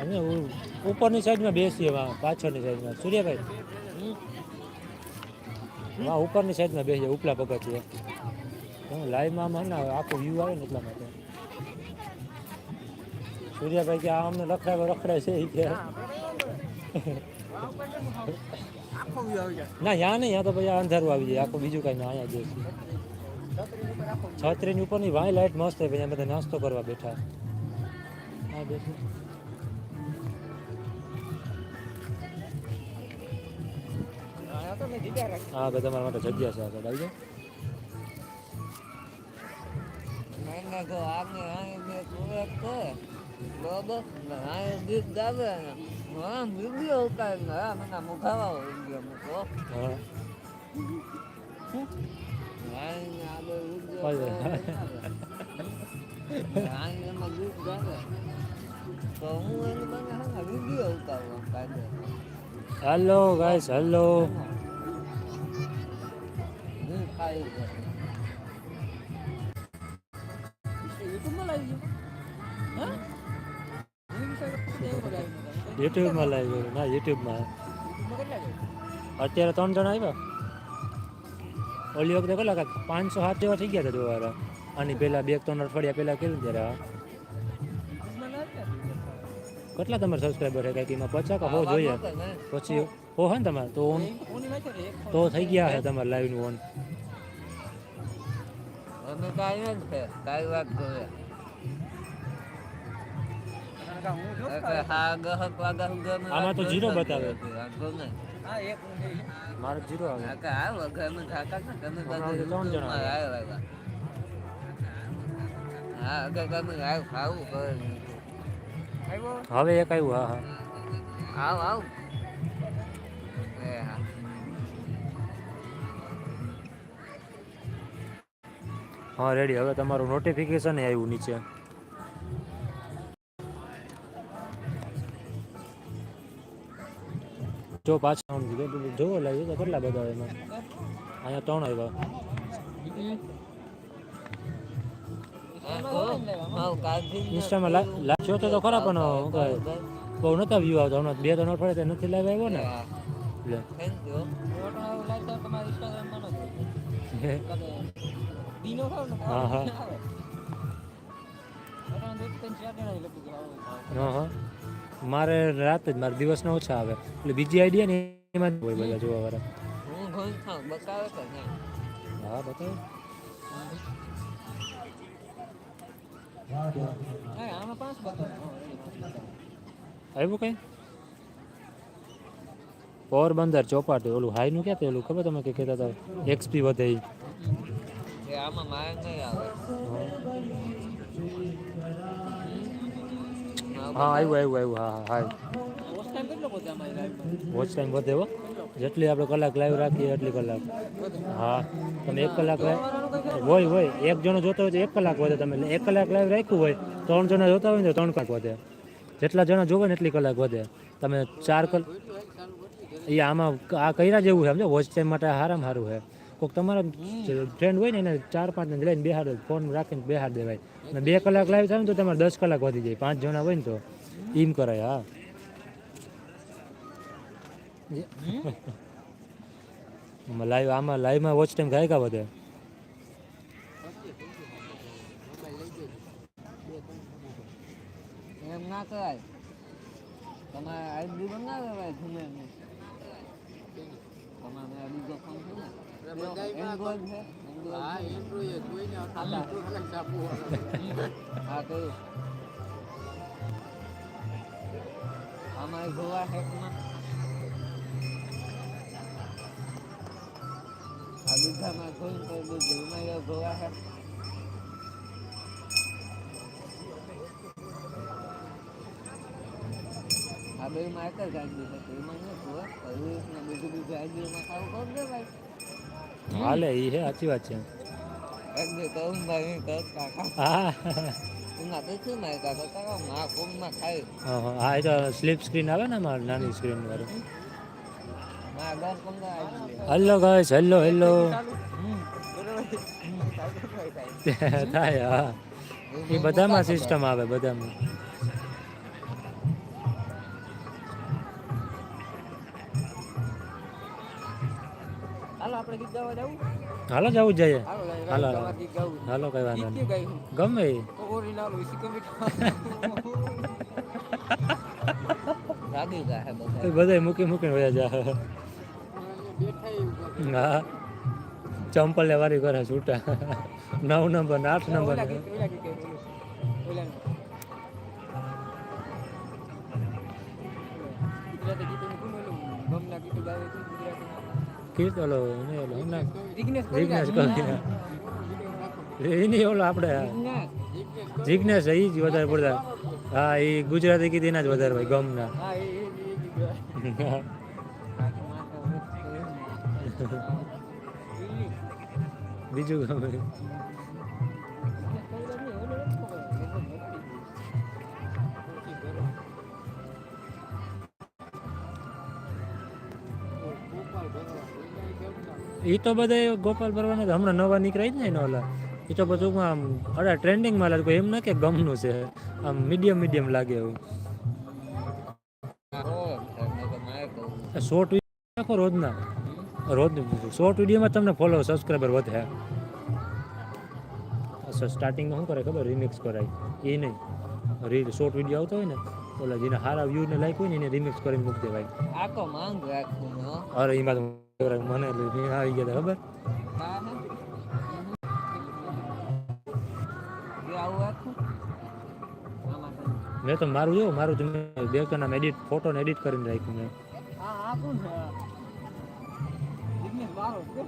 અને ઉ- ઉપરની સાઈડમાં બેસીએ પાછળની સાઈડમાં. સૂર્યભાઈ. હા ઉપરની સાઈડમાં બેસીએ ઉપલા પગથિયે હું લાઈવમાં ને આખું વ્યૂ આવે ને એટલા માટે. સૂર્યાભાઈ કે આ અમને લખડાવે રખડાય છે એ કે. ના યા નહીં યા તો પછી અંધારું આવી જાય આખું બીજું કાંઈ ના અહીંયા બેસી છત્રીની ઉપરની વાય લાઈટ મસ્ત છે પછી બધા નાસ્તો કરવા બેઠા. હા બેસી હા ભાઈ તમારા માટે જગ્યા છે આગળ આવી હેલો ગાઈસ હેલો યુટ્યુબમાં લાવી ગયું ના, યુટ્યુબમાં. અત્યારે ત્રણ જણા આવ્યા. ઓલી વખતે કેટલા કાંક? પાંચસો સાત જેવા થઈ ગયા હતા જોવાળા આની પહેલાં બે ત્રણ અઠવાડિયા પહેલાં કેવું ત્યારે કેટલા તમારા સબસ્ક્રાઈબર છે કાંઈક? એમાં પચાસ કા હો જોઈએ. પછી હો હે ને તમારે? તો ઓન તો થઈ ગયા છે તમારે લાઈવનું ઓન. અમે કાંઈ જ છે કઈ વાત ગમે આમાં તો zero બતાવે. ગમે હા એક મારે જીરો આવે. હા કે આ વગર કાકા તમે ત્રણ જણા આવ્યા આવ્યા હા અગર તમે આવ ખાવું કરે હવે એક આવ્યું હા હા. આવ આવ. હા રેડી. હવે તમારું નોટિફિકેશન આવ્યું નીચે. જો પાછા જોવો લાગ્યું તો કેટલા બધા એમાં? અહીંયા ત્રણ આવ્યા. ઇન્સ્ટામાં લાગ્યો તો તો ખરા પણ બહુ નતા વ્યૂ આવતા. હમણાં બે ત્રણ અઠવાડિયે નથી લાઈવ આવ્યો ને. એટલે. દીનો ખાવ ને હા, હા. મારે રાત જ મારે દિવસના ઓછા આવે. એટલે બીજી આઈડિયા ને એમાં જ હોય બધા જોવા વાળા. હું બતાવે આવ્યું કઈ? પોરબંદર ચોપાટી ઓલું હાઈનું ક્યાં તે ઓલું ખબર તમે કે કહેતા હતા? એક્સપી વધે એ આમાં મારે નહીં આવે. હા આવ્યું આવ્યું આવ્યું. હા હા વોચ ટાઈમ વધે હો. જેટલી આપણે કલાક લાઈવ રાખીએ એટલી કલાક. હા તમે એક કલાક હોય હોય. એક જણો જોતો હોય તો એક કલાક વધે તમે. એક કલાક લાઈવ રાખ્યું હોય ત્રણ જણા જોતા હોય ને તો ત્રણ કલાક વધે. જેટલા જણા જોવે ને એટલી કલાક વધે. તમે ચાર કલાક એ આમાં આ કર્યા જેવું છે સમજો? વોચ ટાઈમ માટે હારામ સારું છે. કોઈક તમારા ફ્રેન્ડ હોય ને એને ચાર પાંચ ને લઈને બેહાડો ફોન રાખીને બેહાડ દેવાય. અને બે કલાક લાઈવ થાય ને તો તમારે દસ કલાક વધી જાય. પાંચ જણા હોય ને તો એમ કરાય, હા. લાઈવ આમાં લાઈવમાં વોચ ટાઈમ ગાયકા વધે. એમ ના કરાય. તમારે આઈડી બનાવે ભાઈ તમે તમારે બીજો ફોન છે ને? એન્ડ્રોઈડ છે હા એન્ડ્રોઈડ કોઈને હા કયું આમાં ગોવા હેકમાં આ બીજામાં જોઈન કરી દીધું એમાં ગોવા હેક આ બે માં એક જ આઈડી છે એમાં ન હોય રીલ્સ ને બીજું બીજું આઈડીમાં સારું કરી દે ભાઈ હાલે એ હે સાચી વાત છે. હા. એ તો સ્લીપ સ્ક્રીન આવે ને મારે નાની સ્ક્રીન વાળું. હેલો ગાઈસ હેલો હેલો થાય હા. એ બધામાં સિસ્ટમ આવે બધામાં. આપણે ગીત ગાવા જાવું હાલો જવું જ જઈએ હાલો લાય, હાલો, તમારે હાલો. ગીત ગાવું છે. હાલો કઈ વાંધો ગીત નહીં ક્યું ગાયું? ગમે એ. તો ઓરિજિનલ વિસી કમિટ રાગી ગાય બધા એ બધાય મૂકી મૂકીને વયા જા હા ચંપલ ને વારી કરે છૂટા નવ નંબર ને આઠ નંબર ઓલા ને. ગીત ઓલા ગીત ગાયું, ઓલું. ઓલાનું. ગુજરાતી ગીતોનું કોણ ઓલું? ગમના ગીતો ગાવે કોણ ગુજરાતીમાં? કીર્ત ઓલો ને ઓલો જિગ્નેશ કવિરા. કવિરા. એની ઓલો આપણે જિગ્નેશ. જિજ્ઞેશ એ જ વધારે પડતા હા એ ગુજરાતી કીધી એના જ વધારે હોય ગમના. બીજું ગમે એ તો બધા ગોપાલ પરવાના તો હમણાં નવા નીકળ્યા જ ને એના ઓલા. એ તો બધું આમ અડા ટ્રેન્ડિંગમાં લાગે એમ ના કે ગમનું છે. આમ મીડિયમ મીડિયમ લાગે એવું. શોર્ટ વીડિયો નાખો રોજના. રોજ શોર્ટ વિડીયોમાં તમને ફોલો સબસ્ક્રાઈબર વધે. સ્ટાર્ટિંગમાં શું કરે ખબર? રિમિક્સ કરાય. એ નહીં. રીલ શોર્ટ વીડિયો આવતો હોય ને ઓલા જેને સારા વ્યૂ ને લાઈક હોય ને એને રિમિક્સ કરીને મૂકી દેવાય. આખો માંગ રાખવું અરે એમાં મને આવી ગયા ખબર. મેં તો મારું જો મારું તમે બે કના એડિટ ફોટો ને એડિટ કરીને રાખ્યું મેં?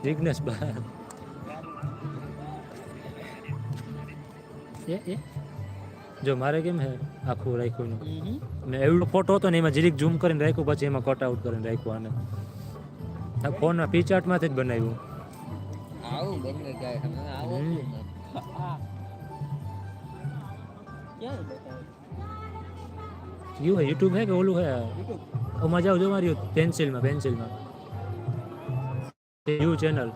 જિગ્નેશ બા. એ એ? જો મારે કેમ હે આખું રાખ્યું મેં એવડો ફોટો હતો ને એમાં જીરીક ઝૂમ કરીને રાખ્યું પછી એમાં કટ આઉટ કરીને રાખ્યું આને. આ ફોનના પીચાર્ટમાંથી જ બનાવ્યું આવું બંને જાય. આવું? યુ હે યુટ્યુબ હે કે ઓલું હે. ઓ મજા આવજો મારી પેન્સિલમાં પેન્સિલમાં યુ ચેનલ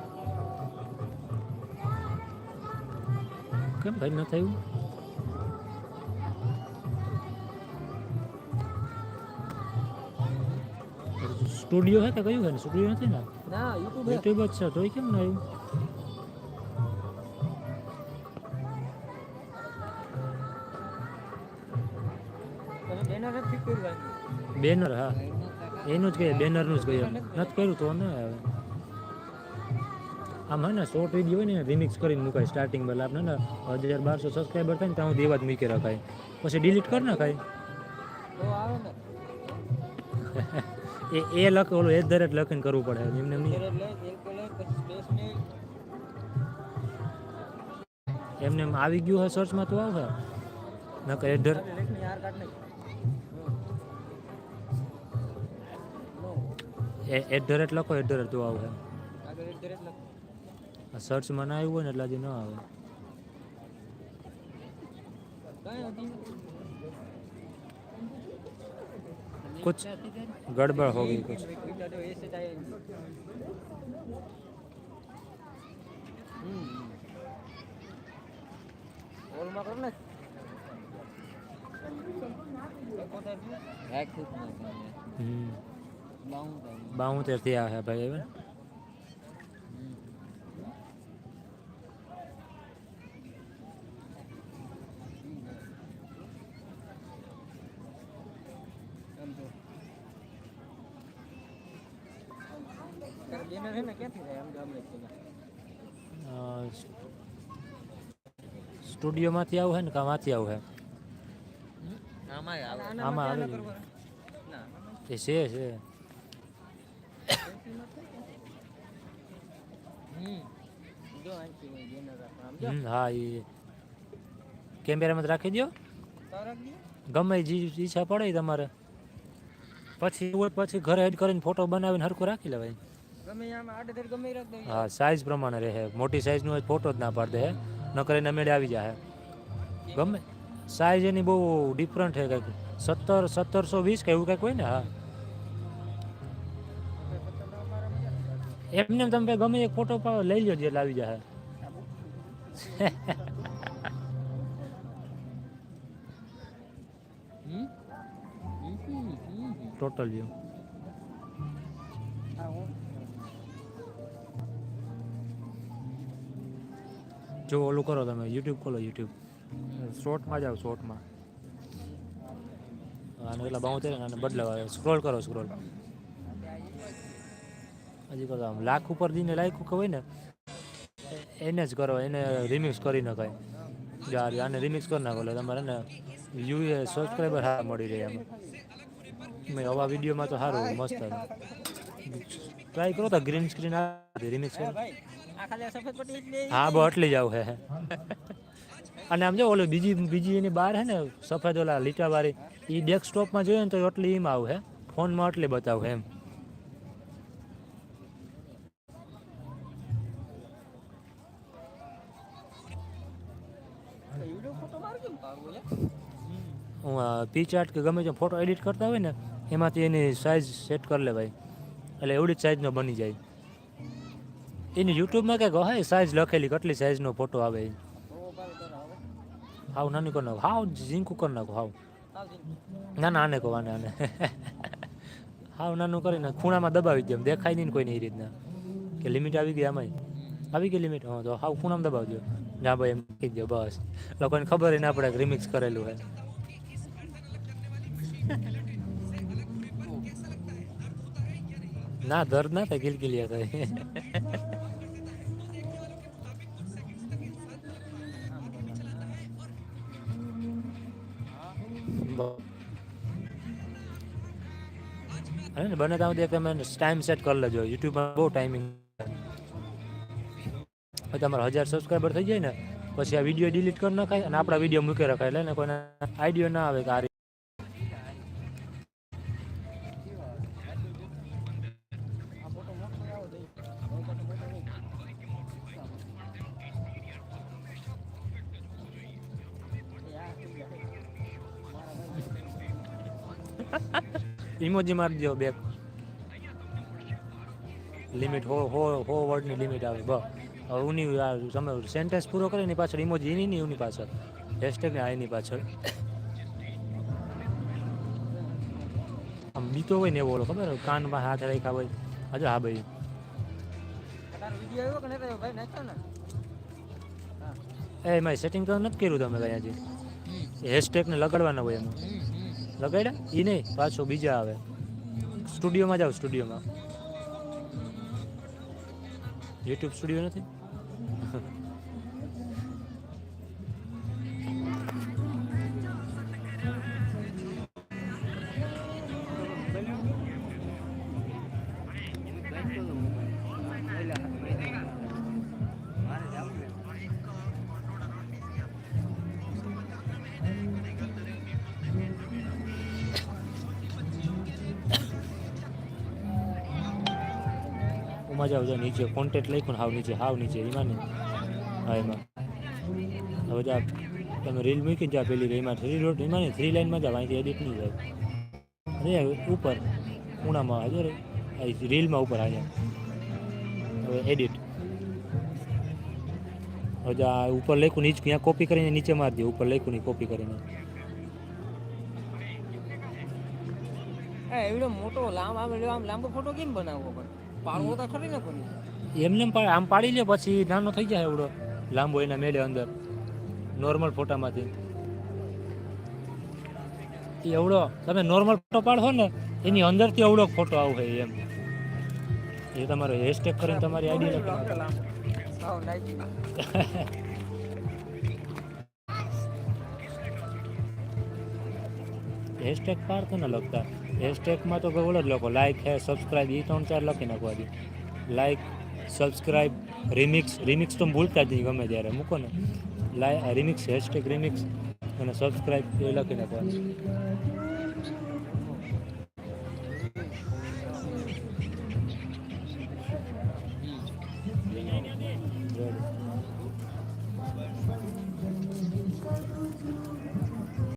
કેમ ભાઈ ન થયું સ્ટુડિયો હે કે કયું હે ને? સ્ટુડિયો નથી ને? ના યુટ્યુબ જ છે. તો કેમ ના આવ્યું. બેનર હા. એનું જ કહીએ બેનરનું જ કહીએ. નથી કર્યું તો ને હવે આમ હે ને શોર્ટ વીડિયો હોય ને રિમિક્સ કરીને મુકાય સ્ટાર્ટિંગ પહેલાં આપણે ને હજાર બારસો સબસ્ક્રાઈબર થાય ને ત્યાં સુધી એવા જ મૂકી રખાય. પછી ડિલીટ કરી નાખાય. તો આવે ને. એ એ લખ ઓલું, એ જ લખીને કરવું પડે. એમને એમને એમ આવી ગયું હોય સર્ચમાં તો આવે નકર એડર દર. એટ ધ રેટ લખો એટ ધ રેટ તો આવે સર્ચમાં ના આવ્યું હોય ને એટલે હજી ન આવે. कुछ गड़बड़ हो गई कुछ। हम्म। बाहू तेरती आया है भाई સ્ટુડિયોમાંથી આવું હે ને કામાંથી આવું હે? આમાં આવે. આમાં આવે છે. ના એ છે છે. હમ. જો આંખી હોય બેનર રાખો આમ જો. હમ, હા એ કેમેરામાં જ રાખી દો તાવ રાખી ગમે જે ઈચ્છા પડે ઈ તમારે. પછી એવું હોય પછી ઘરે એડ કરીને ફોટો બનાવીને હરખું રાખી લેવાય. ગમે આમાં આડે ગમે ઈ રાખ દઈએ હા સાઈઝ પ્રમાણે રહે. મોટી સાઈઝનું હોય ફોટો જ ના પાડી દે નકર એને મેળે આવી જાય ગમે? સાઇઝ એની બહુ ડિફરન્ટ છે કંઈક. સત્તર સત્તરસો વીસ કે એવું કંઈક હોય ને હા. એમને એમ તમે ગમે એક ફોટો લઈ લો એટલે આવી જાય ટોટલ વ્યૂ જો ઓલું કરો તમે યુટ્યુબ ખોલો યુટ્યુબ શોર્ટમાં જાઓ, શોર્ટમાં. આને એટલા બાઉતેર અને બદલાવ સ્ક્રોલ કરો સ્ક્રોલ હજી કરો આમ. લાખ ઉપર જઈને લાયકું કે હોય ને, એને જ કરો, એને રિમિક્સ કરી નખાય. યાર આને રિમિક્સ કરી નાખો, એટલે તમારે ને યુ સબસ્ક્રાઈબર હા મળી રહે એમ. મેં આવા વિડીયોમાં તો સારું મસ્ત. ટ્રાય કરો તો ગ્રીન સ્ક્રીન આવે રિમિક્સ કરો. હા, બહુ અટલી જાવ હે અને આમ જો, ઓલું બીજી બીજી એની બહાર હે ને, સફેદ ઓલા લીટાવાળી એ ડેસ્કટોપમાં જોઈએ ને તો એટલી એમ આવું ફોનમાં એટલી બતાવું એમ. હું પી ચાર્ટ કે ગમે તે ફોટો એડિટ કરતા હોય ને, એમાંથી એની સાઇઝ સેટ કરી લેવાય. એટલે એવડી જ સાઇઝનો બની જાય. એની યુટ્યુબમાં કંઈક હોય સાઇઝ લખેલી, કેટલી સાઇઝનો ફોટો આવે. હાવ નાની કરી નાખો? હાવ ઝીંકું કરી નાખો? હાવ. ના ના, આને કહો, આને આને. હાવ નાનું કરીને ખૂણામાં દબાવી દે દેખાય નહીં કોઈને એ રીતના. કે લિમિટ આવી ગઈ આમાં આવી ગઈ લિમિટ હા, તો હાવ ખૂણામાં દબાવી દો ના ભાઈ, એમ કહી દો, બસ. લોકોને ખબર ના પડે રિમિક્સ કરેલું હોય ના, દર્દ ના થાય, ગિલગિલિયા થાય. બને ત્યાં સુધી તમે ટાઈમ સેટ કરી લેજો. યુટ્યુબમાં બહુ ટાઈમિંગ તમારા હજાર સબસ્ક્રાઈબર થઈ જાય ને, પછી આ વીડિયો ડિલીટ કરી નખાય અને આપણા વીડિયો મૂકી રખાય. એટલે કોઈને આઈડિયો ના આવે કે આ ઇમોજી મારી દો બેક લિમિટ, હો હો હો વર્ડની લિમિટ આવે બ ઉની તમે સેન્ટેન્સ પૂરો કરે એની પાછળ ઇમોજી એની નહીં ઉની પાછળ. હેશટેગ ને આ પાછળ. આમ બીતો હોય ને એવો ઓલો ખબર? કાનમાં હાથ રાખ્યા હોય. હજુ હા ભાઈ. એ, એમાં સેટિંગ તો નથી કર્યું તમે કઈ હજી હેશટેગને લગાડવાના હોય એમાં. લગાડ્યા? એ નહીં પાછો બીજા આવે. સ્ટુડિયોમાં જાઓ સ્ટુડિયોમાં. યુટ્યુબ સ્ટુડિયો નથી? જાવ જો નીચે. કોન્ટેક્ટ લખ્યું ને હાવ નીચે હાવ નીચે. એમાં નહીં હા, એમાં. હવે જા તમે રીલ મૂકીને જા પેલી એમાં થ્રી રોડ એમાં નહીં થ્રી લાઈનમાં જાવ અહીંથી એડિટ નહીં જાય અરે, ઉપર ખૂણામાં હાજર અહીં રીલમાં ઉપર અહીંયા. હવે એડિટ હવે જા ઉપર લખ્યું નીચે ત્યાં કોપી કરીને નીચે મારી દે. ઉપર લખ્યું નહીં કોપી કરીને. એવડો મોટો લાંબ, આમ એવડો આમ લાંબો ફોટો કેમ બનાવવો પણ? પાડવો તો ખરી ને કોઈ? એમને એમ આમ પાડી લે પછી નાનો થઈ જાય એવડો લાંબો એના મેળે અંદર. નોર્મલ ફોટામાંથી એવડો તમે નોર્મલ ફોટો પાડો ને એની અંદરથી એવડો ફોટો આવે એમ. એ તમારો હેશટેગ કરીને તમારી આઈડી નાખો. હેશટેગ પાડતો ને લખતા. હેશટેગમાં તો ઓલો જ લખો. લાઈક હે સબસ્ક્રાઈબ એ ત્રણ ચાર લખી નાખવા દે લાઈક સબસ્ક્રાઈબ રિમિક્સ રિમિક્સ તો ભૂલતા જ નહીં ગમે ત્યારે. મૂકો ને. લાઈ રિમિક્સ હેશટેગ રિમિક્સ અને સબસ્ક્રાઈબ એ લખી નાખવાનું.